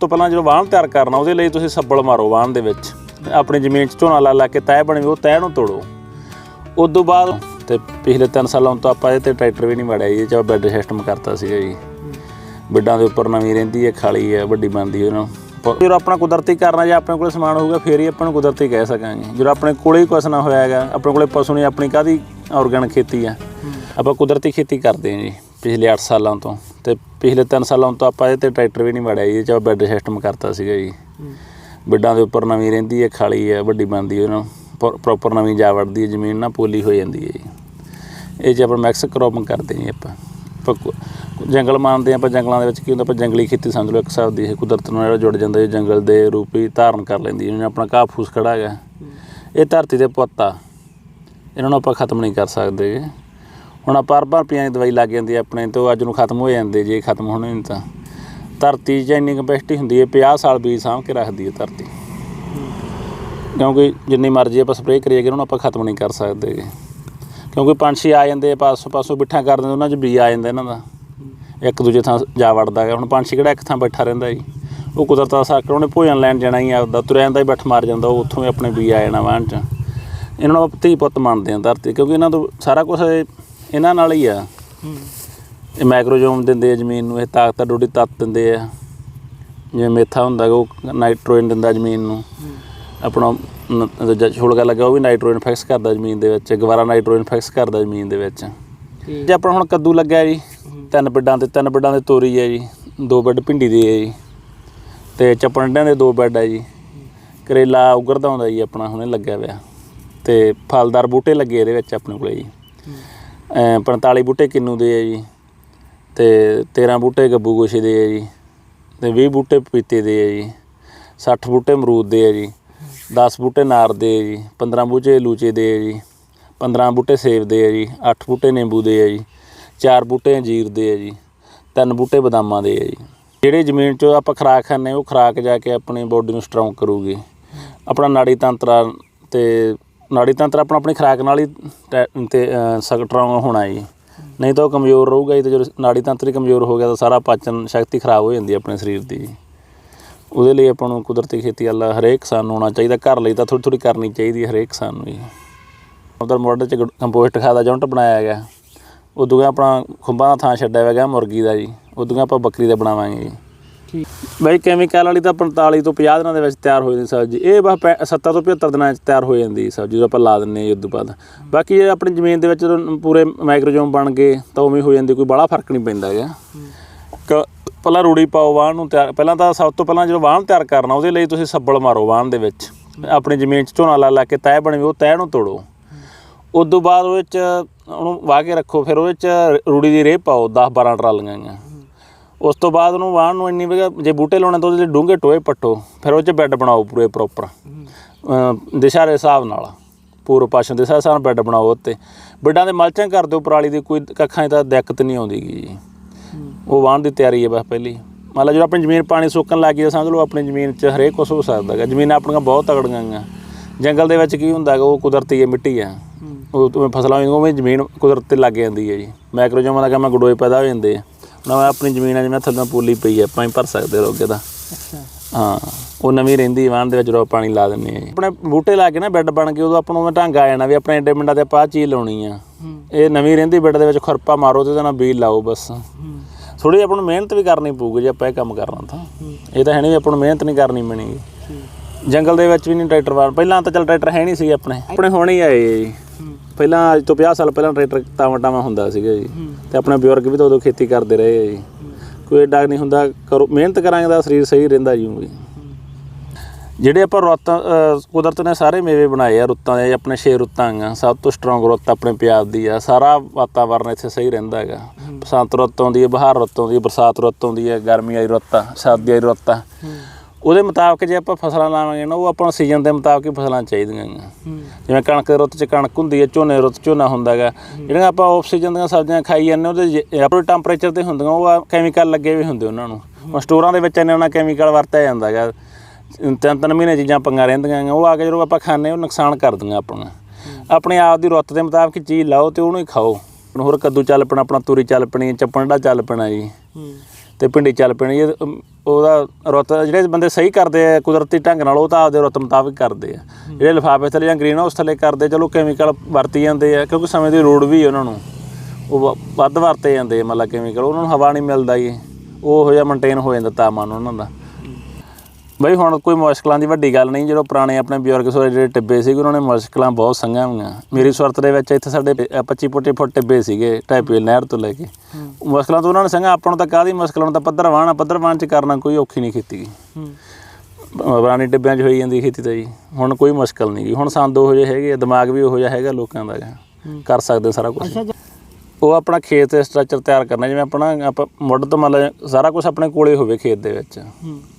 ਤੋਂ ਪਹਿਲਾਂ ਜਦੋਂ ਵਾਹਣ ਤਿਆਰ ਕਰਨਾ ਉਹਦੇ ਲਈ ਤੁਸੀਂ ਸੱਬਲ ਮਾਰੋ ਵਾਹਣ ਦੇ ਵਿੱਚ। ਆਪਣੀ ਜ਼ਮੀਨ 'ਚ ਝੋਨਾ ਲਾ ਲਾ ਕੇ ਤੈਅ ਬਣੀ ਉਹ ਤੈਅ ਨੂੰ ਤੋੜੋ। ਉਸ ਤੋਂ ਬਾਅਦ ਤੇ ਪਿਛਲੇ 3 ਸਾਲਾਂ ਤੋਂ ਆਪਾਂ ਇਹ ਤੇ ਟਰੈਕਟਰ ਵੀ ਨਹੀਂ ਵੜਿਆ ਜੀ 'ਚ ਬੈੱਡ ਸਿਸਟਮ ਕਰਤਾ ਸੀਗਾ ਜੀ। ਬਿੱਡਾਂ ਦੇ ਉੱਪਰ ਨਵੀਂ ਰਹਿੰਦੀ ਹੈ ਖਾਲੀ ਹੈ ਵੱਡੀ ਬਣਦੀ ਉਹਨੂੰ। ਜਦੋਂ ਆਪਣਾ ਕੁਦਰਤੀ ਕਰਨਾ ਜੇ ਆਪਣੇ ਕੋਲ ਸਮਾਨ ਹੋਊਗਾ ਫੇਰ ਹੀ ਆਪਾਂ ਨੂੰ ਕੁਦਰਤੀ ਕਹਿ ਸਕਾਂਗੇ। ਜਦੋਂ ਆਪਣੇ ਕੋਲੇ ਹੀ ਕੁਛ ਨਾ ਹੋਇਆ ਹੈਗਾ ਆਪਣੇ ਕੋਲੇ ਪਸ਼ੂ ਨਹੀਂ ਆਪਣੀ ਕਾਦੀ ਆਰਗੈਨਿਕ ਖੇਤੀ ਆ ਆਪਾਂ ਕੁਦਰਤੀ ਖੇਤੀ ਕਰਦੇ ਹਾਂ ਜੀ ਪਿਛਲੇ 8 ਸਾਲਾਂ ਤੋਂ। ਤੇ ਪਿਛਲੇ 3 ਸਾਲਾਂ ਤੋਂ ਆਪਾਂ ਇਹ ਤੇ ਟਰੈਕਟਰ ਵੀ ਨਹੀਂ ਵੜਿਆ ਜੀ 'ਚ ਬੈੱਡ ਸਿਸਟਮ ਕਰਤਾ ਸੀਗਾ ਜੀ। ਬਿੱਡਾਂ ਦੇ ਉੱਪਰ ਨਵੀਂ ਰਹਿੰਦੀ ਹੈ ਖਾਲੀ ਹੈ ਵੱਡੀ ਬਣਦੀ ਹੈ ਉਹਨੂੰ ਪ੍ਰੋਪਰ ਨਵੀਂ ਜਾ ਵੜਦੀ ਹੈ ਜ਼ਮੀਨ ਨਾ ਪੋਲੀ ਹੋ ਜਾਂਦੀ ਹੈ ਜੀ। ਇਹ 'ਚ ਆਪਾਂ ਮਿਕਸ ਕ੍ਰੋਪਿੰਗ ਕਰਦੇ ਹਾਂ ਜੀ ਆਪਾਂ। ਜੰਗਲ ਮੰਨਦੇ ਹਾਂ ਆਪਾਂ ਜੰਗਲਾਂ ਦੇ ਵਿੱਚ ਕੀ ਹੁੰਦਾ ਆਪਾਂ ਜੰਗਲੀ ਖੇਤੀ ਸਮਝ ਲਓ ਇੱਕ ਹਿਸਾਬ ਦੀ ਇਹ ਕੁਦਰਤ ਨਾਲ ਜਿਹੜਾ ਜੁੜ ਜਾਂਦਾ ਇਹ ਜੰਗਲ ਦੇ ਰੂਪ ਹੀ ਧਾਰਨ ਕਰ ਲੈਂਦੀ ਹੈ ਜਿਵੇਂ ਆਪਣਾ ਘਾਹ ਫੂਸ ਖੜਾ ਹੈਗਾ। ਇਹ ਧਰਤੀ ਦੇ ਪੁੱਤ ਆ। ਇਹਨਾਂ ਨੂੰ ਆਪਾਂ ਖਤਮ ਨਹੀਂ ਕਰ ਸਕਦੇ। ਹੁਣ ਆਪਾਂ ਅਰਬਾਂ ਰੁਪਈਆਂ ਦੀ ਦਵਾਈ ਲੱਗ ਜਾਂਦੀ ਹੈ ਆਪਣੇ ਤੋਂ, ਅੱਜ ਨੂੰ ਖਤਮ ਹੋ ਜਾਂਦੇ, ਜੇ ਖਤਮ ਹੋਣੇ ਨਹੀਂ ਤਾਂ। ਧਰਤੀ 'ਚ ਇੰਨੀ ਕਪੈਸਿਟੀ ਹੁੰਦੀ ਹੈ 50 ਸਾਲ ਬੀਜ ਸਾਂਭ ਕੇ ਰੱਖਦੀ ਹੈ ਧਰਤੀ। ਕਿਉਂਕਿ ਜਿੰਨੀ ਮਰਜ਼ੀ ਆਪਾਂ ਸਪਰੇਅ ਕਰੀਏ ਕਿ ਉਹਨਾਂ ਆਪਾਂ ਖਤਮ ਨਹੀਂ ਕਰ ਸਕਦੇ। ਗੇ। ਕਿਉਂਕਿ ਪੰਛੀ ਆ ਜਾਂਦੇ, ਪਾਸੋਂ ਪਾਸੋਂ ਬਿੱਠਾ ਕਰ ਦਿੰਦੇ, ਉਹਨਾਂ 'ਚ ਬੀ ਆ ਜਾਂਦਾ ਇਹਨਾਂ ਦਾ। ਇੱਕ ਦੂਜੇ ਥਾਂ ਜਾ ਵੜਦਾ ਹੈ ਹੁਣ ਪੰਛੀ ਕਿਹੜਾ ਇੱਕ ਥਾਂ ਬੈਠਾ ਰਹਿੰਦਾ ਜੀ? ਉਹ ਕੁਦਰਤ ਦਾ ਸਾਕਰ, ਉਹਨੇ ਭੋਜਨ ਲੈਣ ਜਾਣਾ ਹੀ ਆਪਦਾ ਤੁਰਿਆਂ ਦਾ ਹੀ ਬੱਠ ਮਾਰ ਜਾਂਦਾ, ਉਹ ਉੱਥੋਂ ਹੀ ਆਪਣੇ ਬੀ ਆ ਜਾਣਾ ਵਾਹਣ 'ਚ। ਇਹਨਾਂ ਨੂੰ ਆਪਾਂ ਧੀ ਪੁੱਤ ਮੰਨਦੇ ਆ ਧਰਤੀ ਕਿਉਂਕਿ ਇਹਨਾਂ ਤੋਂ ਸਾਰਾ ਕੁਝ ਇਹਨਾਂ ਨਾਲ ਹੀ ਆ। ਇਹ ਮਾਈਕਰੋਜੋਮ ਦਿੰਦੇ ਆ ਜ਼ਮੀਨ ਨੂੰ ਇਹ ਤਾਕਤ ਡੋਡੀ ਤੱਤ ਦਿੰਦੇ ਆ। ਜਿਵੇਂ ਮੇਥਾ ਹੁੰਦਾ ਗਾ, ਉਹ ਨਾਈਟ੍ਰੋਜਨ ਦਿੰਦਾ ਜ਼ਮੀਨ ਨੂੰ। ਆਪਣਾ ਨ- ਦੂਜਾ ਛੋਲਗਾ ਲੱਗਾ ਉਹ ਵੀ ਨਾਈਟ੍ਰੋਜਨ ਫਿਕਸ ਕਰਦਾ ਜ਼ਮੀਨ ਦੇ ਵਿੱਚ। ਗਵਾਰਾ ਨਾਈਟ੍ਰੋਜਨ ਫਿਕਸ ਕਰਦਾ ਜ਼ਮੀਨ ਦੇ ਵਿੱਚ। ਜੇ ਆਪਣਾ ਹੁਣ ਕੱਦੂ ਲੱਗਿਆ ਜੀ। ਤਿੰਨ ਬਿੱਡਾਂ ਤੇ ਤਿੰਨ ਬਿੱਡਾਂ ਦੇ ਤੋਰੀ ਹੈ ਜੀ। ਦੋ ਬਿੱਡ ਭਿੰਡੀ ਦੀ ਹੈ ਜੀ। ਤੇ ਚੱਪਣਡਿਆਂ ਦੇ ਦੋ ਬੈੱਡ ਹੈ ਜੀ। ਕਰੇਲਾ ਉਗਰਦਾ ਹੁੰਦਾ ਜੀ ਆਪਣਾ ਹੁਣੇ ਲੱਗਿਆ ਹੋਇਆ ਤੇ ਫਲਦਾਰ ਬੂਟੇ ਲੱਗੇ ਇਹਦੇ ਵਿੱਚ ਆਪਣੇ ਕੋਲੇ ਜੀ। 45 ਬੂਟੇ ਕਿੰਨੂ ਦੇ ਹੈ ਜੀ ਤੇ 13 ਬੂਟੇ ਗੱਬੂ ਗੋਸ਼ੇ ਦੇ ਹੈ ਜੀ ਤੇ 20 ਬੂਟੇ ਪਪੀਤੇ ਦੇ ਹੈ ਜੀ 60 ਬੂਟੇ ਅਮਰੂਦ ਦੇ ਹੈ ਜੀ 10 ਬੂਟੇ ਨਾਰ ਦੇ ਹੈ ਜੀ 15 ਬੂਟੇ ਲੂਚੇ ਦੇ ਹੈ ਜੀ 15 ਬੂਟੇ ਸੇਬ ਦੇ ਹੈ ਜੀ 8 ਬੂਟੇ ਨਿੰਬੂ ਦੇ ਹੈ ਜੀ 4 ਬੂਟੇ ਅੰਜੀਰ ਦੇ ਹੈ ਜੀ ਤਿੰਨ ਬੂਟੇ ਬਦਾਮਾਂ ਦੇ ਹੈ ਜੀ ਜਿਹੜੇ ਜ਼ਮੀਨ 'ਚੋਂ ਆਪਾਂ ਖੁਰਾਕ ਖਾਂਦੇ ਉਹ ਖੁਰਾਕ ਜਾ ਕੇ ਆਪਣੀ ਬੋਡੀ ਨੂੰ ਸਟਰੋਂਗ ਕਰੂਗੀ ਆਪਣਾ ਨਾੜੀ ਤੰਤਰ ਤੇ ਨਾੜੀ ਤੰਤਰ ਆਪਣਾ ਆਪਣੀ ਖੁਰਾਕ ਨਾਲ ਹੀ ਟੈ- ਤੇ ਸਟਰੋਂਗ ਹੋਣਾ ਜੀ। ਨਹੀਂ ਤਾਂ ਉਹ ਕਮਜ਼ੋਰ ਰਹੂਗਾ ਜੀ ਤੇ ਜਦੋਂ ਨਾੜੀ ਤੰਤਰ ਹੀ ਕਮਜ਼ੋਰ ਹੋ ਗਿਆ ਤਾਂ ਸਾਰਾ ਪਾਚਨ ਸ਼ਕਤੀ ਖਰਾਬ ਹੋ ਜਾਂਦੀ ਹੈ ਆਪਣੇ ਸਰੀਰ ਦੀ ਜੀ। ਉਹਦੇ ਲਈ ਆਪਾਂ ਨੂੰ ਕੁਦਰਤੀ ਖੇਤੀ ਵਾਲਾ ਹਰੇਕ ਕਿਸਾਨ ਨੂੰ ਹੋਣਾ ਚਾਹੀਦਾ। ਘਰ ਲਈ ਤਾਂ ਥੋੜੀ ਥੋੜੀ ਕਰਨੀ ਚਾਹੀਦੀ ਹੈ ਹਰੇਕ ਕਿਸਾਨ ਨੂੰ ਜੀ। ਉਧਰ ਮੋਢੇ 'ਚ ਕੰਪੋਸਟ ਖਾਦ ਦਾ ਜੁੰਟ ਬਣਾਇਆ ਗਿਆ। ਉਦੋਂ ਆਪਣਾ ਖੁੰਬਾਂ ਦਾ ਥਾਂ ਛੱਡਿਆ ਹੋਇਆ ਗਿਆ ਮੁਰਗੀ ਦਾ ਜੀ। ਉਦੋਂ ਆਪਾਂ ਬੱਕਰੀ ਦਾ ਬਣਾਵਾਂਗੇ ਜੀ। ਬਈ ਕੈਮੀਕਲ ਵਾਲੀ ਤਾਂ 45 ਤੋਂ 50 ਦਿਨਾਂ ਦੇ ਵਿੱਚ ਤਿਆਰ ਹੋ ਜਾਂਦੀ ਸਬਜ਼ੀ। ਇਹ ਬਸ ਪੈ- 70 ਤੋਂ 75 ਦਿਨਾਂ ਵਿੱਚ ਤਿਆਰ ਹੋ ਜਾਂਦੀ ਸਬਜ਼ੀ, ਜਦੋਂ ਆਪਾਂ ਲਾ ਦਿੰਨੇ ਹਾਂ ਜੀ ਉਦੋਂ ਬਾਅਦ। ਬਾਕੀ ਇਹ ਆਪਣੀ ਜ਼ਮੀਨ ਦੇ ਵਿੱਚ ਜਦੋਂ ਪੂਰੇ ਮਾਈਕਰੋਜੋਮ ਬਣ ਗਏ, ਤਾਂ ਉਵੇਂ ਹੋ ਜਾਂਦੀ, ਕੋਈ ਬੜਾ ਫ਼ਰਕ ਨਹੀਂ ਪੈਂਦਾ ਹੈਗਾ। ਕ- ਪਹਿਲਾਂ ਰੂੜੀ ਪਾਓ, ਵਾਹਣ ਨੂੰ ਤਿਆਰ ਪਹਿਲਾਂ ਤਾਂ ਸਭ ਤੋਂ ਪਹਿਲਾਂ ਜਦੋਂ ਵਾਹਣ ਤਿਆਰ ਕਰਨਾ, ਉਹਦੇ ਲਈ ਤੁਸੀਂ ਸੱਬਲ ਮਾਰੋ ਵਾਹਣ ਦੇ ਵਿੱਚ। ਆਪਣੀ ਜ਼ਮੀਨ 'ਚ ਝੋਨਾ ਲਾ ਲਾ ਕੇ ਤੈਅ ਬਣੀ ਉਹ ਤੈਅ ਨੂੰ ਤੋੜੋ। ਉਸ ਤੋਂ ਬਾਅਦ ਉਹਦੇ 'ਚ ਉਹਨੂੰ ਵਾਹ ਕੇ ਰੱਖੋ, ਫਿਰ ਉਹਦੇ 'ਚ ਰੂੜੀ ਦੀ ਰੇਹ ਪਾਓ 10 12 ਟਰਾਲੀਆਂ ਉਸ ਤੋਂ ਬਾਅਦ ਉਹਨੂੰ ਵਾਹਣ ਨੂੰ ਇੰਨੀ ਵਧੀਆ ਜੇ ਬੂਟੇ ਲਾਉਣੇ ਤਾਂ ਉਹਦੇ ਲਈ ਡੂੰਘੇ ਟੋਏ ਪੱਟੋ ਫਿਰ ਉਹ 'ਚ ਬੈੱਡ ਬਣਾਓ ਪੂਰੇ ਪ੍ਰੋਪਰ ਦਿਸ਼ਾ ਦੇ ਹਿਸਾਬ ਨਾਲ ਪੂਰਬ ਪੱਛਮ ਦੇ ਹਿਸਾਬ ਨਾਲ ਬੈੱਡ ਬਣਾਓ ਉੱਤੇ ਬੈੱਡਾਂ ਦੇ ਮਲਚਿੰਗ ਕਰ ਦਿਓ ਪਰਾਲੀ ਦੀ ਕੋਈ ਕੱਖਾਂ 'ਚ ਤਾਂ ਦਿੱਕਤ ਨਹੀਂ ਆਉਂਦੀ ਗੀ ਉਹ ਵਾਹਣ ਦੀ ਤਿਆਰੀ ਹੈ ਬਸ ਪਹਿਲੀ। ਮੰਨ ਲਓ ਜਦੋਂ ਆਪਣੀ ਜ਼ਮੀਨ ਪਾਣੀ ਸੁੱਕਣ ਲੱਗ ਗਈ ਸਮਝ ਲਓ ਆਪਣੀ ਜ਼ਮੀਨ 'ਚ ਹਰੇਕ ਕੁਛ ਹੋ ਸਕਦਾ ਹੈਗਾ ਜ਼ਮੀਨ ਆਪਣੀਆਂ ਬਹੁਤ ਤਗੜੀਆਂ ਗੀਆਂ। ਜੰਗਲ ਦੇ ਵਿੱਚ ਕੀ ਹੁੰਦਾ ਹੈਗਾ ਉਹ ਕੁਦਰਤੀ ਹੈ ਮਿੱਟੀ ਆ ਉਹ ਫਸਲਾਂ ਹੋਈਆਂ ਉਵੇਂ ਜ਼ਮੀਨ ਕੁਦਰਤ ਤੇ ਲੱਗ ਜਾਂਦੀ ਹੈ ਜੀ। ਮਾਈਕਰੋਜੋਮਾਂ ਦਾ ਕੰਮ ਗਡੋਏ ਪੈਦਾ ਹੋ ਜਾਂਦੇ ਆ। ਹੁਣ ਮੈਂ ਆਪਣੀ ਜ਼ਮੀਨ ਆ ਜਿਵੇਂ ਥੱਲੇ ਪੂਲੀ ਪਈ ਆ ਆਪਾਂ ਹੀ ਭਰ ਸਕਦੇ ਰੋਗੇ ਦਾ ਅੱਛਾ। ਹਾਂ ਉਹ ਨਵੀਂ ਰਹਿੰਦੀ ਵਾਹਣ ਦੇ ਵਿੱਚ ਜਦੋਂ ਪਾਣੀ ਲਾ ਦਿੰਨੇ ਆ। ਆਪਣੇ ਬੂਟੇ ਲਾ ਕੇ ਨਾ ਬੈੱਡ ਬਣ ਕੇ ਉਦੋਂ ਆਪਾਂ ਨੂੰ ਢੰਗ ਆ ਜਾਣਾ ਵੀ ਆਪਣੇ ਐਡੇ ਮਿੰਟਾਂ ਤੇ ਆਪਾਂ ਆਹ ਚੀਜ਼ ਲਾਉਣੀ ਆ। ਇਹ ਨਵੀਂ ਰਹਿੰਦੀ ਬੈੱਡ ਦੇ ਵਿੱਚ ਖੁਰਪਾ ਮਾਰੋ ਤੇ ਉਹਦੇ ਨਾਲ ਬੀਜ ਲਾਓ ਬਸ। ਥੋੜੀ ਆਪਾਂ ਨੂੰ ਮਿਹਨਤ ਵੀ ਕਰਨੀ ਪਊਗੀ ਜੇ ਆਪਾਂ ਇਹ ਕੰਮ ਕਰਨਾ ਤਾਂ। ਇਹ ਤਾਂ ਹੈ ਨਹੀਂ ਵੀ ਆਪਾਂ ਨੂੰ ਮਿਹਨਤ ਨਹੀਂ ਕਰਨੀ ਪੈਣੀ। ਜੰਗਲ ਦੇ ਵਿੱਚ ਵੀ ਨਹੀਂ ਟਰੈਕਟਰ ਵਾਰ ਪਹਿਲਾਂ ਤਾਂ ਚੱਲ ਟਰੈਕਟਰ ਹੈ ਨਹੀਂ ਸੀ ਆਪਣੇ। ਆਪਣੇ ਹੁਣ ਹੀ ਆਏ ਆ ਜੀ। ਪਹਿਲਾਂ ਅੱਜ ਤੋਂ 50 ਸਾਲ ਪਹਿਲਾਂ ਟਰੈਕਟਰ ਤਾਵਾਂ ਟਾਵਾਂ ਹੁੰਦਾ ਸੀਗਾ ਜੀ। ਤੇ ਆਪਣੇ ਬਜ਼ੁਰਗ ਵੀ ਤਾਂ ਉਦੋਂ ਖੇਤੀ ਕਰਦੇ ਰਹੇ ਆ ਜੀ ਕੋਈ ਏਡਾ ਨਹੀਂ ਹੁੰਦਾ ਕਰੋ ਮਿਹਨਤ ਕਰਾਂਗੇ ਤਾਂ ਸਰੀਰ ਸਹੀ ਰਹਿੰਦਾ ਜੀ ਊਂ ਵੀ ਜਿਹੜੇ ਆਪਾਂ ਰੁੱਤ ਅਹ, ਕੁਦਰਤ ਨੇ ਸਾਰੇ ਮੇਵੇ ਬਣਾਏ ਆ ਰੁੱਤਾਂ ਦੇ ਆਪਣੇ ਛੇ ਰੁੱਤਾਂ ਆ ਸਭ ਤੋਂ ਸਟਰੋਂਗ ਰੁੱਤ ਆਪਣੇ ਪੰਜਾਬ ਦੀ ਆ। ਸਾਰਾ ਵਾਤਾਵਰਨ ਇੱਥੇ ਸਹੀ ਰਹਿੰਦਾ ਹੈਗਾ। ਬਸੰਤ ਰੁੱਤ ਆਉਂਦੀ ਹੈ ਬਹਾਰ ਰੁੱਤ ਆਉਂਦੀ ਹੈ ਬਰਸਾਤ ਰੁੱਤ ਆਉਂਦੀ ਹੈ ਗਰਮੀ ਵਾਲੀ ਰੁੱਤ ਆ ਸਰਦੀ ਵਾਲੀ ਰੁੱਤ ਆ। ਉਹਦੇ ਮੁਤਾਬਕ ਜੇ ਆਪਾਂ ਫਸਲਾਂ ਲਾਵਾਂਗੇ ਨਾ ਉਹ ਆਪਾਂ ਨੂੰ ਸੀਜ਼ਨ ਦੇ ਮੁਤਾਬਕ ਹੀ ਫਸਲਾਂ ਚਾਹੀਦੀਆਂ ਨੇ ਹੂੰ। ਜਿਵੇਂ ਕਣਕ ਦੇ ਰੁੱਤ 'ਚ ਕਣਕ ਹੁੰਦੀ ਹੈ ਝੋਨੇ ਰੁੱਤ ਝੋਨਾ ਹੁੰਦਾ ਹੈਗਾ। ਜਿਹੜੀਆਂ ਆਪਾਂ ਆਫ ਸੀਜ਼ਨ ਦੀਆਂ ਸਬਜ਼ੀਆਂ ਖਾਈ ਜਾਂਦੇ ਉਹਦੇ ਆਪਣੇ ਟੈਂਪਰੇਚਰ ਤੇ ਹੁੰਦੀਆਂ ਉਹ ਕੈਮੀਕਲ ਲੱਗੇ ਵੀ ਹੁੰਦੇ ਉਹਨਾਂ ਨੂੰ। ਹੁਣ ਸਟੋਰਾਂ ਦੇ ਵਿੱਚ ਇੰਨਾ ਉਹਨਾਂ ਕੈਮੀਕਲ ਵਰਤਿਆ ਜਾਂਦਾ ਹੈਗਾ। ਤਿੰਨ ਤਿੰਨ ਮਹੀਨੇ ਚੀਜ਼ਾਂ ਪੰਗਾ ਰਹਿੰਦੀਆਂ ਹੈਗੀਆਂ, ਉਹ ਆ ਕੇ ਜਦੋਂ ਆਪਾਂ ਖਾਂਦੇ ਉਹ ਨੁਕਸਾਨ ਕਰਦੀਆਂ ਆਪਣਾ ਆਪਣੇ ਆਪ ਦੀ ਰੁੱਤ ਦੇ ਮੁਤਾਬਕ ਚੀਜ਼ ਲਾਓ ਤੇ ਉਹਨੂੰ ਹੀ ਖਾਓ। ਹੋਰ ਕੱਦੂ ਚੱਲ ਪੈਣਾ ਆਪਣਾ ਤੂਰੀ ਚੱਲ ਪੈਣੀ ਚੱਪਣਡਾ ਚੱਲ ਪੈਣਾ ਜੀ। ਤੇ ਭਿੰਡੀ ਚੱਲ ਪੈਣੀ ਉਹਦਾ ਰੁੱਤ ਜਿਹੜੇ ਬੰਦੇ ਸਹੀ ਕਰਦੇ ਆ, ਕੁਦਰਤੀ ਢੰਗ ਨਾਲ, ਉਹ ਤਾਂ ਆਪਦੇ ਰੁੱਤ ਮੁਤਾਬਕ ਕਰਦੇ ਆ। ਜਿਹੜੇ ਲਿਫਾਫੇ ਥੱਲੇ ਜਾਂ ਗ੍ਰੀਨ ਹਾਊਸ ਥੱਲੇ ਕਰਦੇ, ਚਲੋ ਕੈਮੀਕਲ ਵਰਤੀ ਜਾਂਦੇ ਆ, ਕਿਉਂਕਿ ਸਮੇਂ ਦੀ ਲੋੜ ਵੀ ਉਹਨਾਂ ਨੂੰ। ਉਹ ਵ- ਵੱਧ ਵਰਤੇ ਜਾਂਦੇ ਆ, ਮਤਲਬ ਕੈਮੀਕਲ ਉਹਨਾਂ ਨੂੰ ਹਵਾ ਨਹੀਂ ਮਿਲਦਾ ਜੀ। ਉਹ ਹੋ ਜਾ ਮੇਨਟੇਨ ਹੋ ਜਾਂਦਾ ਤਾਪਮਾਨ ਉਹਨਾਂ ਦਾ। ਬਈ ਹੁਣ ਕੋਈ ਮੁਸ਼ਕਲਾਂ ਦੀ ਵੱਡੀ ਗੱਲ ਨਹੀਂ ਜਦੋਂ ਪੁਰਾਣੇ ਆਪਣੇ ਬਜ਼ੁਰਗ ਸੋਰੇ ਜਿਹੜੇ ਟਿੱਬੇ ਸੀਗੇ ਉਹਨਾਂ ਨੇ ਮੁਸ਼ਕਲਾਂ ਬਹੁਤ ਸੰਘਾਂ ਹੋਈਆਂ। ਮੇਰੀ ਸੁਰਤ ਦੇ ਵਿੱਚ ਇੱਥੇ ਸਾਡੇ 25 ਫੁੱਟੇ ਫੁੱਟ ਟਿੱਬੇ ਸੀਗੇ ਟੈਪੀਲ ਨਹਿਰ ਤੋਂ ਲੈ ਕੇ। ਮੁਸ਼ਕਲਾਂ ਤਾਂ ਉਹਨਾਂ ਨੇ ਸੰਘਾਂ ਆਪਾਂ ਨੂੰ ਤਾਂ ਕਾਹਦੀ ਮੁਸ਼ਕਲਾਂ ਤਾਂ ਪੱਧਰ ਵਾਹਣਾ ਪੱਧਰ ਵਾਹਣ ਚ ਕਰਨਾ ਕੋਈ ਔਖੀ ਨਹੀਂ ਖੇਤੀ। ਗੀ ਹੂੰ ਪੁਰਾਣੇ ਟਿੱਬਿਆਂ 'ਚ ਹੋਈ ਜਾਂਦੀ ਖੇਤੀ ਤਾਂ ਜੀ। ਹੁਣ ਕੋਈ ਮੁਸ਼ਕਲ ਨਹੀਂ ਗੀ। ਹੁਣ ਸੰਦ ਉਹੋ ਜਿਹੇ ਹੈਗੇ ਆ, ਦਿਮਾਗ ਵੀ ਉਹੋ ਜਿਹਾ ਹੈਗਾ ਲੋਕਾਂ ਦਾ। ਕਰ ਸਕਦੇ ਸਾਰਾ ਕੁਝ ਉਹ ਆਪਣਾ ਖੇਤ ਦੇ ਸਟਰਕਚਰ ਤਿਆਰ ਕਰਨਾ ਜਿਵੇਂ ਆਪਣਾ ਆਪਾਂ ਮੁੱਢ ਤੋਂ ਮੰਨ ਲਓ ਸਾਰਾ ਕੁਝ ਆਪਣੇ ਕੋਲੇ ਹੋਵੇ ਖੇਤ ਦੇ ਵਿੱਚ।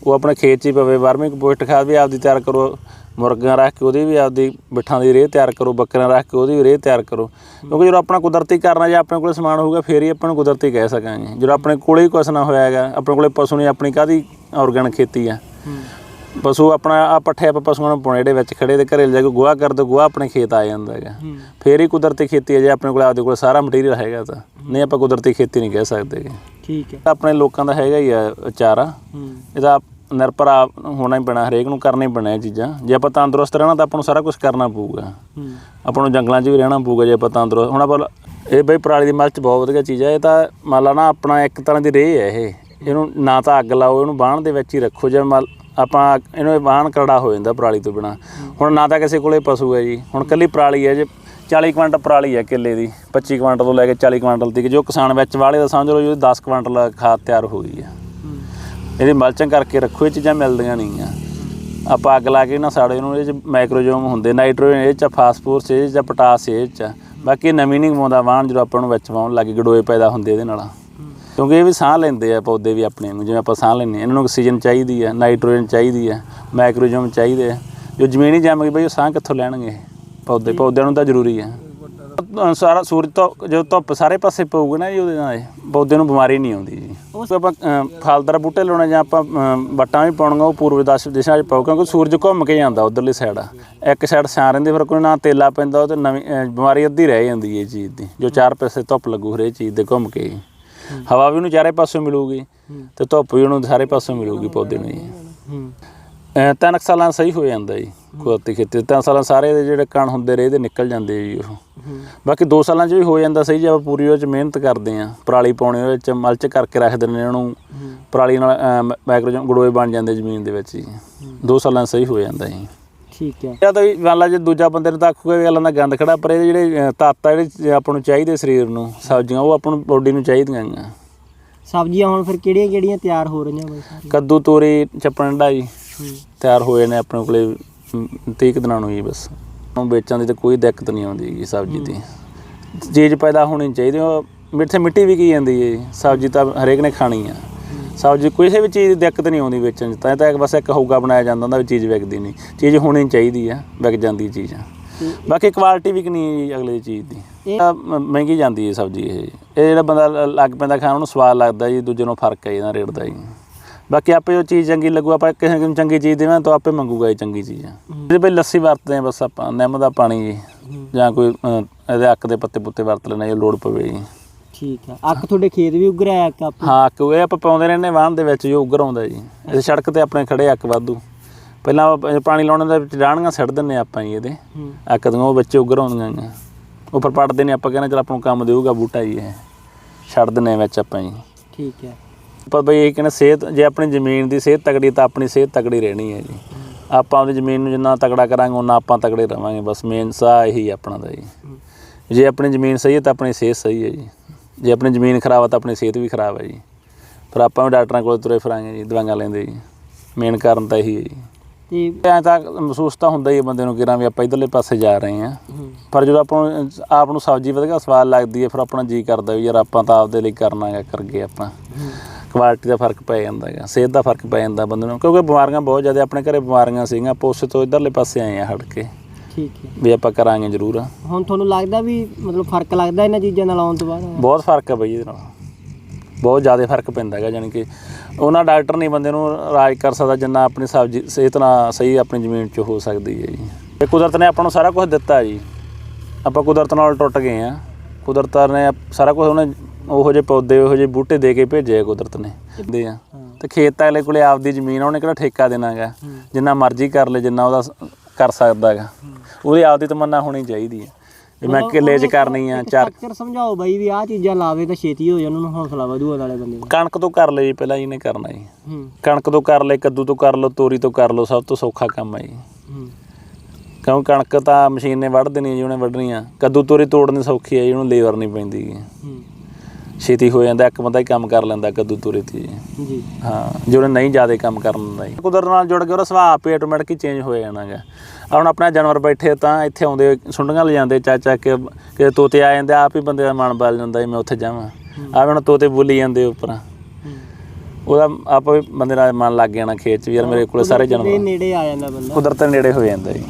ਉਹ ਆਪਣੇ ਖੇਤ 'ਚ ਹੀ ਪਵੇ ਵਾਰਮਿੰਗ ਕੰਪੋਸਟ ਖਾਦ ਵੀ ਆਪਦੀ ਤਿਆਰ ਕਰੋ ਮੁਰਗੀਆਂ ਰੱਖ ਕੇ ਉਹਦੀ ਵੀ ਆਪਦੀ ਬਿੱਠਾਂ ਦੀ ਰੇਹ ਤਿਆਰ ਕਰੋ ਬੱਕਰੀਆਂ ਰੱਖ ਕੇ ਉਹਦੀ ਵੀ ਰੇਹ ਤਿਆਰ ਕਰੋ। ਕਿਉਂਕਿ ਜਦੋਂ ਆਪਣਾ ਕੁਦਰਤੀ ਕਰਨਾ ਜੇ ਆਪਣੇ ਕੋਲੇ ਸਮਾਨ ਹੋਊਗਾ ਫੇਰ ਹੀ ਆਪਾਂ ਨੂੰ ਕੁਦਰਤੀ ਕਹਿ ਸਕਾਂਗੇ। ਜਦੋਂ ਆਪਣੇ ਕੋਲੇ ਹੀ ਕੁਛ ਨਾ ਹੋਇਆ ਹੈਗਾ ਆਪਣੇ ਕੋਲੇ ਪਸ਼ੂ ਨਹੀਂ ਆਪਣੀ ਕਾਦੀ ਆਰਗੈਨਿਕ ਖੇਤੀ ਆ? ਪਸ਼ੂ ਆਪਣਾ ਆ ਪੱਠੇ ਆਪਾਂ ਪਸ਼ੂਆਂ ਨੂੰ ਜਿਹੜੇ ਵਿੱਚ ਖੜੇ ਦੇ ਘਰੇ ਜਾ ਕੇ ਗੋਹਾ ਕਰ ਦੋ ਗੋਹਾ ਆਪਣੇ ਖੇਤ ਆ ਜਾਂਦਾ ਹੈਗਾ। ਫੇਰ ਹੀ ਕੁਦਰਤੀ ਖੇਤੀ ਹੈ ਜੇ ਆਪਣੇ ਕੋਲ ਆਪਦੇ ਕੋਲ ਸਾਰਾ ਮਟੀਰੀਅਲ ਹੈਗਾ ਤਾਂ। ਨਹੀਂ ਆਪਾਂ ਕੁਦਰਤੀ ਖੇਤੀ ਨਹੀਂ ਕਹਿ ਸਕਦੇ। ਠੀਕ ਹੈ। ਆਪਣੇ ਲੋਕਾਂ ਦਾ ਹੈਗਾ ਹੀ ਆ ਚਾਰਾ। ਇਹਦਾ ਨਿਰਭਰ ਹੋਣਾ ਹੀ ਪੈਣਾ ਹਰੇਕ ਨੂੰ ਕਰਨਾ ਹੀ ਪੈਣਾ ਇਹ ਚੀਜ਼ਾਂ। ਜੇ ਆਪਾਂ ਤੰਦਰੁਸਤ ਰਹਿਣਾ ਤਾਂ ਆਪਾਂ ਨੂੰ ਸਾਰਾ ਕੁਝ ਕਰਨਾ ਪਊਗਾ। ਆਪਾਂ ਨੂੰ ਜੰਗਲਾਂ 'ਚ ਵੀ ਰਹਿਣਾ ਪਊਗਾ ਜੇ ਆਪਾਂ ਤੰਦਰੁਸਤ ਹੁਣ ਆਪਾਂ ਇਹ ਬਈ ਪਰਾਲੀ ਦੀ ਮਲਚ ਬਹੁਤ ਵਧੀਆ ਚੀਜ਼ ਹੈ ਇਹ ਤਾਂ ਮੰਨ ਲਾ ਨਾ ਆਪਣਾ ਇੱਕ ਤਰ੍ਹਾਂ ਦੀ ਰੇਹ ਹੈ ਇਹ। ਇਹਨੂੰ ਨਾ ਤਾਂ ਅੱਗ ਲਾਓ ਇਹਨੂੰ ਬਾਣ ਦੇ ਵਿੱਚ ਹੀ ਰੱਖੋ ਜੇ ਮੰਨ ਆਪਾਂ ਇਹਨੂੰ ਵਾਹਨ ਕਰੜਾ ਹੋ ਜਾਂਦਾ ਪਰਾਲੀ ਤੋਂ ਬਿਨਾ। ਹੁਣ ਨਾ ਤਾਂ ਕਿਸੇ ਕੋਲੇ ਪਸ਼ੂ ਹੈ ਜੀ। ਹੁਣ ਕੱਲੀ ਪਰਾਲੀ ਹੈ ਜੇ 40 ਕੁਇੰਟਲ ਪਰਾਲੀ ਹੈ ਕਿੱਲੇ ਦੀ 25 ਕੁਇੰਟਲ ਤੋਂ ਲੈ ਕੇ 40 ਕੁਇੰਟਲ ਤੱਕ, ਜੋ ਕਿਸਾਨ ਵਿੱਚ ਵਾਲੇ ਦਾ ਸਮਝ ਲਓ ਜੀ ਉਹਦੀ 10 ਕੁਇੰਟਲ ਖਾਦ ਤਿਆਰ ਹੋ ਗਈ ਹੈ। ਇਹਦੀ ਮਲਚਿੰਗ ਕਰਕੇ ਰੱਖੋ, ਇਹ ਚੀਜ਼ਾਂ ਮਿਲਦੀਆਂ ਨਹੀਂ ਆ। ਆਪਾਂ ਅੱਗ ਲਾ ਕੇ ਨਾ ਸਾੜੇ ਨੂੰ, ਇਹ ਚ ਮਾਈਕਰੋਜੋਮ ਹੁੰਦੇ ਨਾਈਟ੍ਰੋਜਨ ਇਹ ਚ ਫਾਸਫੋਰਸ ਇਹ ਚ ਪੋਟਾਸ ਇਹ ਚ। ਬਾਕੀ ਨਵੀਂ ਨਹੀਂ ਗਵਾਉਂਦਾ ਵਾਹਨ ਜਦੋਂ ਆਪਾਂ ਨੂੰ ਵਿੱਚ ਪਾਉਣ ਲੱਗੇ ਗਡੋਏ ਪੈਦਾ ਹੁੰਦੇ ਇਹਦੇ ਨਾਲ। ਕਿਉਂਕਿ ਇਹ ਵੀ ਸਾਹ ਲੈਂਦੇ ਆ ਪੌਦੇ ਵੀ ਆਪਣੇ ਨੂੰ ਜਿਵੇਂ ਆਪਾਂ ਸਾਹ ਲੈਂਦੇ ਇਹਨਾਂ ਨੂੰ ਆਕਸੀਜਨ ਚਾਹੀਦੀ ਆ ਨਾਈਟ੍ਰੋਜਨ ਚਾਹੀਦੀ ਆ ਮਾਈਕਰੋਜੋਮ ਚਾਹੀਦੇ ਆ। ਜੋ ਜ਼ਮੀਨ ਹੀ ਜੰਮ ਗਈ ਬਈ ਉਹ ਸਾਹ ਕਿੱਥੋਂ ਲੈਣਗੇ? ਪੌਦੇ ਪੌਦਿਆਂ ਨੂੰ ਤਾਂ ਜ਼ਰੂਰੀ ਆ। ਸਾਰਾ ਸੂਰਜ ਤੋਂ ਜਦੋਂ ਧੁੱਪ ਸਾਰੇ ਪਾਸੇ ਪਊਗੀ ਨਾ ਜੀ ਉਹਦੇ ਨਾਲ ਪੌਦੇ ਨੂੰ ਬਿਮਾਰੀ ਨਹੀਂ ਆਉਂਦੀ ਜੀ। ਉਸ ਆਪਾਂ ਫਲਦਾਰ ਬੂਟੇ ਲਾਉਣੇ ਜਾਂ ਆਪਾਂ ਵੱਟਾਂ ਵੀ ਪਾਉਣੀਆਂ ਉਹ ਪੂਰਬ ਦਸ ਦਿਸ਼ਾ 'ਚ ਪਾਓ ਕਿਉਂਕਿ ਸੂਰਜ ਘੁੰਮ ਕੇ ਜਾਂਦਾ ਉਧਰਲੀ ਸਾਈਡ ਇੱਕ ਸਾਈਡ ਛਾਂ ਰਹਿੰਦੀ ਫਿਰ ਕੋਈ ਨਾ ਤੇਲਾ ਪੈਂਦਾ ਉਹ ਤੇ ਨਵੀਂ ਬਿਮਾਰੀ ਅੱਧੀ ਰਹਿ ਜਾਂਦੀ ਹੈ ਇਹ ਚੀਜ਼ ਦੀ ਜੋ ਚਾਰ ਪਾਸੇ ਧੁੱਪ ਲੱਗੂ ਹਰੇ ਚੀਜ਼ ਦੇ ਘੁੰਮ ਕੇ। ਹਵਾ ਵੀ ਉਹਨੂੰ ਚਾਰੇ ਪਾਸੇ ਮਿਲੂਗੀ ਤੇ ਧੁੱਪ ਵੀ ਉਹਨੂੰ ਸਾਰੇ ਪਾਸੇ ਮਿਲੂਗੀ ਪੌਦੇ ਨੂੰ ਜੀ ਤਿੰਨ ਸਾਲਾਂ ਸਹੀ ਹੋ ਜਾਂਦਾ ਜੀ ਕੁਦਰਤੀ ਖੇਤੀ। ਤਿੰਨ ਸਾਲਾਂ ਸਾਰੇ ਦੇ ਜਿਹੜੇ ਕਣ ਹੁੰਦੇ ਰਹੇ ਇਹਦੇ ਨਿਕਲ ਜਾਂਦੇ ਜੀ ਉਹ। ਬਾਕੀ 2 ਸਾਲਾਂ 'ਚ ਵੀ ਹੋ ਜਾਂਦਾ ਸਹੀ ਜੇ ਆਪਾਂ ਪੂਰੀ ਉਹ 'ਚ ਮਿਹਨਤ ਕਰਦੇ ਆਂ ਪਰਾਲੀ ਪਾਉਣੇ ਉਹਦੇ 'ਚ ਮਲਚ ਕਰਕੇ ਰੱਖ ਦਿੰਦੇ ਨੇ ਉਹਨੂੰ। ਪਰਾਲੀ ਨਾਲ ਮਾਈਕਰੋਜਨ ਗੜੋਏ ਬਣ ਜਾਂਦੇ ਜ਼ਮੀਨ ਦੇ ਵਿੱਚ ਜੀ। 2 ਸਾਲਾਂ ਸਹੀ ਹੋ ਜਾਂਦਾ ਜੀ। ਠੀਕ ਹੈ। ਜਾਂ ਤਾਂ ਵੀ ਮੰਨ ਲਾ ਜੇ ਦੂਜਾ ਬੰਦੇ ਨੂੰ ਤਾਂ ਆਖੂਗਾ ਵੀ ਗੱਲਾਂ ਦਾ ਗੰਦ ਖੜਾ ਪਰ ਇਹ ਜਿਹੜੇ ਤੱਤ ਆ ਜਿਹੜੇ ਆਪਾਂ ਨੂੰ ਚਾਹੀਦੇ ਸਰੀਰ ਨੂੰ ਸਬਜ਼ੀਆਂ ਉਹ ਆਪਾਂ ਨੂੰ ਬੋਡੀ ਨੂੰ ਚਾਹੀਦੀਆਂ ਆ ਸਬਜ਼ੀਆਂ ਹੁਣ ਫਿਰ ਕਿਹੜੀਆਂ ਕਿਹੜੀਆਂ ਤਿਆਰ ਹੋ ਰਹੀਆਂ ਬਈ ਸਾਰੀਆਂ? ਕੱਦੂ ਤੋਰੀ ਚੱਪਣਡਾ ਜੀ ਹੂੰ। ਤਿਆਰ ਹੋਏ ਨੇ ਆਪਣੇ ਕੋਲੇ 30 ਕੁ ਦਿਨਾਂ ਨੂੰ ਜੀ ਬਸ। ਹੁਣ ਵੇਚਣ ਦੀ ਤਾਂ ਕੋਈ ਦਿੱਕਤ ਨਹੀਂ ਆਉਂਦੀ ਜੀ ਸਬਜ਼ੀ ਦੀ। ਚੀਜ਼ ਪੈਦਾ ਹੋਣੀ ਚਾਹੀਦੀ ਉਹ ਮਿੱਠੇ ਮਿੱਟੀ ਵੀ ਕੀ ਜਾਂਦੀ ਹੈ। ਸਬਜ਼ੀ ਤਾਂ ਹਰੇਕ ਨੇ ਖਾਣੀ ਆ। ਸਬਜ਼ੀ ਕਿਸੇ ਵੀ ਚੀਜ਼ ਦੀ ਦਿੱਕਤ ਨਹੀਂ ਆਉਂਦੀ ਵੇਚਣ 'ਚ ਤਾਂ ਇਹ ਤਾਂ ਇੱਕ ਬਸ ਇੱਕ ਹੋਊਗਾ ਬਣਾਇਆ ਜਾਂਦਾ ਹੁੰਦਾ ਵੀ ਚੀਜ਼ ਵਿਕਦੀ ਨਹੀਂ। ਚੀਜ਼ ਹੋਣੀ ਚਾਹੀਦੀ ਆ ਵਿਕ ਜਾਂਦੀ ਚੀਜ਼ ਆ। ਬਾਕੀ ਕੁਆਲਿਟੀ ਵੀ ਕਿੰਨੀ ਅਗਲੇ ਚੀਜ਼ ਦੀ। ਇਹ- ਮਹਿੰਗੀ ਜਾਂਦੀ ਹੈ ਸਬਜ਼ੀ ਇਹ। ਇਹ ਜਿਹੜਾ ਬੰਦਾ ਲੱਗ ਪੈਂਦਾ ਖਾਣ ਉਹਨੂੰ ਸਵਾਦ ਲੱਗਦਾ ਜੀ ਦੂਜੇ ਨੂੰ ਫ਼ਰਕ ਹੈ ਇਹਦਾ ਰੇਟ ਦਾ ਜੀ। ਬਾਕੀ ਆਪੇ ਉਹ ਚੀਜ਼ ਚੰਗੀ ਲੱਗੂ ਆਪਾਂ ਕਿਸੇ ਨੂੰ ਚੰਗੀ ਚੀਜ਼ ਦੇਵਾਂ ਤਾਂ ਆਪੇ ਮੰਗੂਗਾ ਇਹ ਚੰਗੀ ਚੀਜ਼ ਜੇ ਬਈ ਲੱਸੀ ਵਰਤਦੇ ਆ ਬਸ ਆਪਾਂ ਨਿੰਮ ਦਾ ਪਾਣੀ ਜੀ ਜਾਂ ਕੋਈ ਇਹਦੇ ਅੱਕ ਦੇ ਪੱਤੇ ਪੁੱਤੇ ਵਰਤ ਲੈਣੇ ਜੇ ਲੋੜ ਪਵੇ ਜੀ। ਠੀਕ ਹੈ। ਅੱਖ ਤੁਹਾਡੇ ਖੇਤ ਵੀ ਉਗ ਰਿਹਾ ਇੱਕ ਆਪ ਹਾਂ ਅੱਕ ਇਹ ਆਪਾਂ ਪਾਉਂਦੇ ਰਹਿੰਦੇ ਵਾਹਣ ਦੇ ਵਿੱਚ ਜੋ ਉੱਗਰ ਆਉਂਦਾ ਜੀ। ਇਹ ਸੜਕ ਤੇ ਆਪਣੇ ਖੜੇ ਅੱਕ ਵਾਧੂ। ਪਹਿਲਾਂ ਪਾਣੀ ਲਾਉਣ ਦੇ ਵਿੱਚ ਡਾਣੀਆਂ ਸੱਟ ਦਿੰਨੇ ਆਪਾਂ ਜੀ ਇਹਦੇ। ਅੱਕ ਦੀਆਂ ਉਹ ਬੱਚੇ ਉੱਗਰ ਆਉਂਦੀਆਂ ਗੀਆਂ ਉਹ ਪਰ ਪੜਦੇ ਨੇ ਆਪਾਂ ਕਹਿੰਦੇ ਚਲ ਆਪਾਂ ਨੂੰ ਕੰਮ ਦੇਊਗਾ ਬੂਟਾ ਜੀ ਇਹ। ਛੱਡ ਦਿੰਨੇ ਵਿੱਚ ਆਪਾਂ ਜੀ। ਠੀਕ ਹੈ। ਪਰ ਬਈ ਇਹ ਕਹਿੰਦੇ ਸਿਹਤ ਜੇ ਆਪਣੀ ਜ਼ਮੀਨ ਦੀ ਸਿਹਤ ਤਕੜੀ ਤਾਂ ਆਪਣੀ ਸਿਹਤ ਤਕੜੀ ਰਹਿਣੀ ਹੈ ਜੀ। ਆਪਾਂ ਆਪਣੀ ਜ਼ਮੀਨ ਨੂੰ ਜਿੰਨਾ ਤਕੜਾ ਕਰਾਂਗੇ ਉਹਨਾਂ ਆਪਾਂ ਤਕੜੇ ਰਵਾਂਗੇ। ਬਸ ਮੇਨ ਸਾਹ ਇਹੀ ਆਪਣਾ ਦਾ ਜੀ। ਜੇ ਆਪਣੀ ਜ਼ਮੀਨ ਸਹੀ ਹੈ ਤਾਂ ਆਪਣੀ ਸਿਹਤ ਸਹੀ ਹੈ ਜੀ। ਜੇ ਆਪਣੀ ਜ਼ਮੀਨ ਖਰਾਬ ਹੈ ਤਾਂ ਆਪਣੀ ਸਿਹਤ ਵੀ ਖਰਾਬ ਹੈ ਜੀ। ਫਿਰ ਆਪਾਂ ਵੀ ਡਾਕਟਰਾਂ ਕੋਲ ਤੁਰੇ ਫਿਰਾਂਗੇ ਜੀ ਦਵਾਈਆਂ ਲੈਂਦੇ ਜੀ। ਮੇਨ ਕਾਰਨ ਤਾਂ ਇਹੀ ਹੈ ਜੀ। ਤੇ ਐਂ ਤਾਂ ਮਹਿਸੂਸ ਤਾਂ ਹੁੰਦਾ ਹੀ ਹੈ ਬੰਦੇ ਨੂੰ ਕਿਰਾਂ ਵੀ ਆਪਾਂ ਇਧਰਲੇ ਪਾਸੇ ਜਾ ਰਹੇ ਹੂੰ। ਪਰ ਜਦੋਂ ਆਪਾਂ ਨੂੰ ਆਪ ਨੂੰ ਸਬਜ਼ੀ ਵਧੀਆ ਸਵਾਦ ਲੱਗਦੀ ਹੈ ਫਿਰ ਆਪਣਾ ਜੀ ਕਰਦਾ ਵੀ ਯਾਰ ਆਪਾਂ ਤਾਂ ਆਪਦੇ ਲਈ ਕਰਨਾ ਹੈ ਕਰਗੇ ਆਪਾਂ। ਕੁਆਲਿਟੀ ਦਾ ਫ਼ਰਕ ਪੈ ਜਾਂਦਾ ਹੈਗਾ ਸਿਹਤ ਦਾ ਫ਼ਰਕ ਪੈ ਜਾਂਦਾ ਬੰਦੇ ਨੂੰ। ਕਿਉਂਕਿ ਬਿਮਾਰੀਆਂ ਬਹੁਤ ਜ਼ਿਆਦਾ ਆਪਣੇ ਘਰੇ ਬਿਮਾਰੀਆਂ ਸੀਗੀਆਂ ਆਪਾਂ ਉਸੇ ਤੋਂ ਇਧਰਲੇ ਪਾਸੇ ਆਏ ਆ ਹਟ ਕੇ। ਠੀਕ ਹੈ। ਵੀ ਆਪਾਂ ਕਰਾਂਗੇ ਜ਼ਰੂਰ। ਹੁਣ ਤੁਹਾਨੂੰ ਲੱਗਦਾ ਵੀ ਮਤਲਬ ਫ਼ਰਕ ਲੱਗਦਾ ਇਹਨਾਂ ਚੀਜ਼ਾਂ ਨਾਲ ਆਉਣ ਤੋਂ ਬਾਅਦ? ਬਹੁਤ ਫ਼ਰਕ ਹੈ ਬਈ ਇਹਦੇ ਨਾਲ। ਬਹੁਤ ਜ਼ਿਆਦਾ ਫ਼ਰਕ ਪੈਂਦਾ ਹੈਗਾ ਜਾਣੀ ਕਿ ਉਹਨਾਂ ਡਾਕਟਰ ਨਹੀਂ ਬੰਦੇ ਨੂੰ ਰਾਜ ਕਰ ਸਕਦਾ ਜਿੰਨਾ ਆਪਣੀ ਸਬਜ਼ੀ ਸਿਹਤ ਨਾਲ ਸਹੀ ਆਪਣੀ ਜ਼ਮੀਨ 'ਚ ਹੋ ਸਕਦੀ ਹੈ ਜੀ। ਇਹ ਕੁਦਰਤ ਨੇ ਆਪਾਂ ਨੂੰ ਸਾਰਾ ਕੁਝ ਦਿੱਤਾ ਜੀ। ਆਪਾਂ ਕੁਦਰਤ ਨਾਲ ਟੁੱਟ ਗਏ ਆ ਕੁਦਰਤ ਨੇ ਸਾਰਾ ਕੁਝ ਉਹਨੇ ਉਹੋ ਜਿਹੇ ਪੌਦੇ ਉਹੋ ਜਿਹੇ ਬੂਟੇ ਦੇ ਕੇ ਭੇਜੇ ਕੁਦਰਤ ਨੇ ਦੇ ਆ। ਤੇ ਖੇਤ ਅਗਲੇ ਕੋਲੇ ਆਪਦੀ ਜ਼ਮੀਨ ਉਹਨੇ ਕਿਹੜਾ ਠੇਕਾ ਦੇਣਾਗਾ ਜਿੰਨਾ ਮਰਜ਼ੀ ਕਰ ਲੇ ਜਿੰਨਾ ਉਹਦਾ ਕਰ ਸਕਦਾ ਹੈਗਾ। ਉਹਦੀ ਆਪਦੀ ਤਮੰਨਾ ਹੋਣੀ ਚਾਹੀਦੀ ਹੈ। ਵੀ ਮੈਂ ਕਿੱਲੇ 'ਚ ਕਰਨੀ ਆ ਚਾਰ ਸਟਰਕਚਰ ਸਮਝਾਓ ਬਾਈ ਵੀ ਆਹ ਚੀਜ਼ਾਂ ਲਾਵੇ ਤਾਂ ਛੇਤੀ ਹੋ ਜਾਣ ਉਹਨੂੰ ਹੌਸਲਾ ਵਧੂ ਵਾਲੇ ਬੰਦੇ ਕਣਕ ਤੋਂ ਕਰ ਲੈ ਜੀ ਪਹਿਲਾਂ ਇਹਨੇ ਕਰਨਾ ਜੀ। ਹੂੰ। ਕਣਕ ਤੋਂ ਕਰ ਲੈ ਕੱਦੂ ਤੋਂ ਕਰ ਲਓ ਤੋਰੀ ਤੋਂ ਕਰ ਲਓ ਸਭ ਤੋਂ ਸੌਖਾ ਕੰਮ ਹੈ ਜੀ। ਹੂੰ। ਕਿਉਂ ਕਣਕ ਤਾਂ ਮਸ਼ੀਨ ਨੇ ਵੱਢ ਦੇਣੀ ਹੈ ਜੀ ਉਹਨੇ ਵੱਢਣੀ ਆ। ਕੱਦੂ ਤੋਰੀ ਤੋੜਨੀ ਸੌਖੀ ਹੈ ਜੀ ਉਹਨੂੰ ਲੇਬਰ ਨਹੀਂ ਪੈਂਦੀ। ਹੂੰ। ਛੇਤੀ ਹੋ ਜਾਂਦਾ ਇੱਕ ਬੰਦਾ ਹੀ ਕੰਮ ਕਰ ਲੈਂਦਾ ਕੱਦੂ ਤੋਰੀ ਤੇ। ਜੀ। ਹਾਂ ਜੇ ਉਹਨੇ ਨਹੀਂ ਜ਼ਿਆਦਾ ਕੰਮ ਕਰਨ ਜੀ। ਕੁਦਰਤ ਨਾਲ ਜੁੜ ਕੇ ਉਹਦਾ ਸੁਭਾਅ ਆਪੇ ਆਟੋਮੈਟਿਕ ਹੀ ਚੇਂਜ ਹੋ ਜਾਣਾਗਾ। ਹੁਣ ਆਪਣਾ ਜਾਨਵਰ ਬੈਠੇ ਤਾਂ ਇੱਥੇ ਆਉਂਦੇ ਸੁੰਡੀਆਂ ਲਿਜਾਂਦੇ ਚਾ ਚਾ ਕੇ ਕਿ ਤੋਤੇ ਆ ਜਾਂਦੇ ਆਪ ਹੀ ਬੰਦੇ ਦਾ ਮਨ ਬਲ ਜਾਂਦਾ ਮੈਂ ਉੱਥੇ ਜਾਵਾਂ। ਆ ਹੁਣ ਤੋਤੇ ਬੋਲੀ ਜਾਂਦੇ ਉੱਪਰ। ਉਹਦਾ ਆਪੇ ਬੰਦੇ ਦਾ ਮਨ ਲੱਗ ਜਾਣਾ ਖੇਤ 'ਚ ਯਾਰ ਮੇਰੇ ਕੋਲ ਸਾਰੇ ਦੇ ਜਾਨਵਰ ਨੇੜੇ ਆ ਜਾਂਦਾ ਬੰਦਾ। ਕੁਦਰਤ ਦੇ ਨੇੜੇ ਹੋ ਜਾਂਦਾ ਜੀ।